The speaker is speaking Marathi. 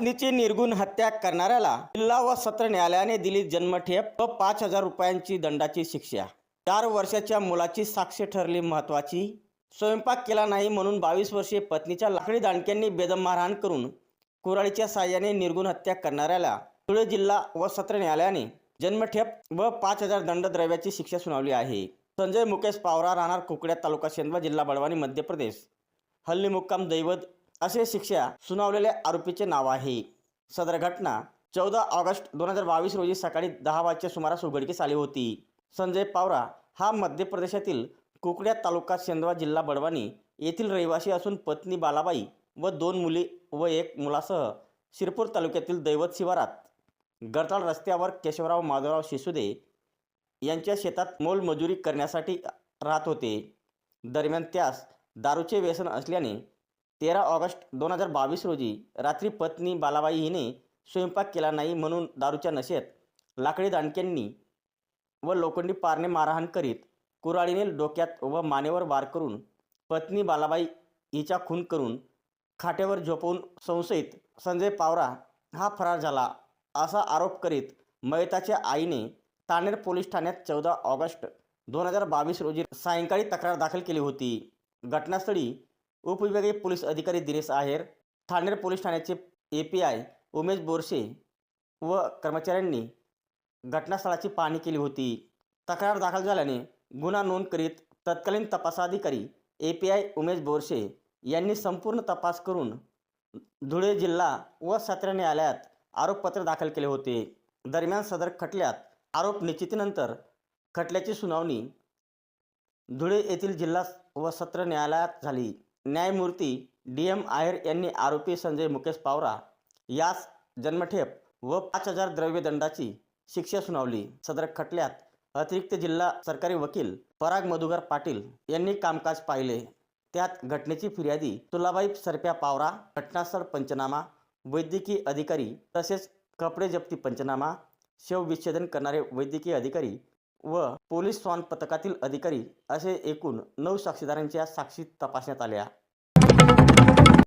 पत्नीची निर्गुण हत्या करणाऱ्याला जिल्हा व सत्र न्यायालयाने दिली जन्मठेप व पाच हजार रुपयांची दंडाची शिक्षा. चार वर्षाच्या मुलाची साक्ष ठरली महत्वाची. स्वयंपाक केला नाही म्हणून बावीस वर्षीय पत्नीच्या लाकडी दांडक्यांनी बेदम मारहाण करून कुराळीच्या साह्याने निर्गुण हत्या करणाऱ्याला धुळे जिल्हा व सत्र न्यायालयाने जन्मठेप व पाच हजार दंडद्रव्याची शिक्षा सुनावली आहे. संजय मुकेश पावरा राहणार कुकड्या तालुका शेंदवा जिल्हा बडवानी मध्य प्रदेश. हल्ली मुक्काम दैवत असे शिक्षा सुनावलेल्या आरोपीचे नाव आहे. सदर घटना चौदा ऑगस्ट दोन हजार बावीस रोजी सकाळी दहा वाजच्या सुमारास उघडकीस आली होती. संजय पावरा हा मध्य प्रदेशातील कुकड्या तालुका शेंदवा जिल्हा बडवानी येथील रहिवासी असून पत्नी बालाबाई व दोन मुली व एक मुलासह शिरपूर तालुक्यातील दैवत शिवारात गरताळ रस्त्यावर केशवराव माधवराव शिसुदे यांच्या शेतात मोलमजुरी करण्यासाठी राहत होते. दरम्यान त्यास दारूचे व्यसन असल्याने तेरा ऑगस्ट दोन हजार बावीस रोजी रात्री पत्नी बालाबाई हिने स्वयंपाक केला नाही म्हणून दारूच्या नशेत लाकडी दांडक्यांनी व लोखंडी पारणे मारहाण करीत कुराळीने डोक्यात व मानेवर वार करून पत्नी बालाबाई हिचा खून करून खाट्यावर झोपवून संशयित संजय पावरा हा फरार झाला असा आरोप करीत मयताच्या आईने तानेर पोलीस ठाण्यात चौदा ऑगस्ट दोन हजार बावीस रोजी सायंकाळी तक्रार दाखल केली होती. घटनास्थळी उपविभागीय पोलीस अधिकारी दिनेश आहेर ठाणेर पोलीस ठाण्याचे A P I Umesh Borshe व कर्मचाऱ्यांनी घटनास्थळाची पाहणी केली होती. तक्रार दाखल झाल्याने गुन्हा नोंद करीत तत्कालीन तपासाधिकारी A P I Umesh Borshe यांनी संपूर्ण तपास करून धुळे जिल्हा व सत्र न्यायालयात आरोपपत्र दाखल केले होते. दरम्यान सदर खटल्यात आरोप निश्चितीनंतर खटल्याची सुनावणी धुळे येथील जिल्हा व सत्र न्यायालयात झाली. न्यायमूर्ती डी एम आयर यांनी आरोपी संजय मुकेश पावरा यास जन्मठेप व पाच हजार द्रव्यदंडाची शिक्षा सुनावली. सदर खटल्यात अतिरिक्त जिल्हा सरकारी वकील पराग मधुकर पाटील यांनी कामकाज पाहिले. त्यात घटनेची फिर्यादी तुलाबाई सरप्या पावरा घटनास्थळ पंचनामा वैद्यकीय अधिकारी तसेच कपडे जप्ती पंचनामा शवविच्छेदन करणारे वैद्यकीय अधिकारी व पोलीस स्वान पथकातील अधिकारी असे एकूण नऊ साक्षीदारांच्या साक्षी तपासण्यात आल्या.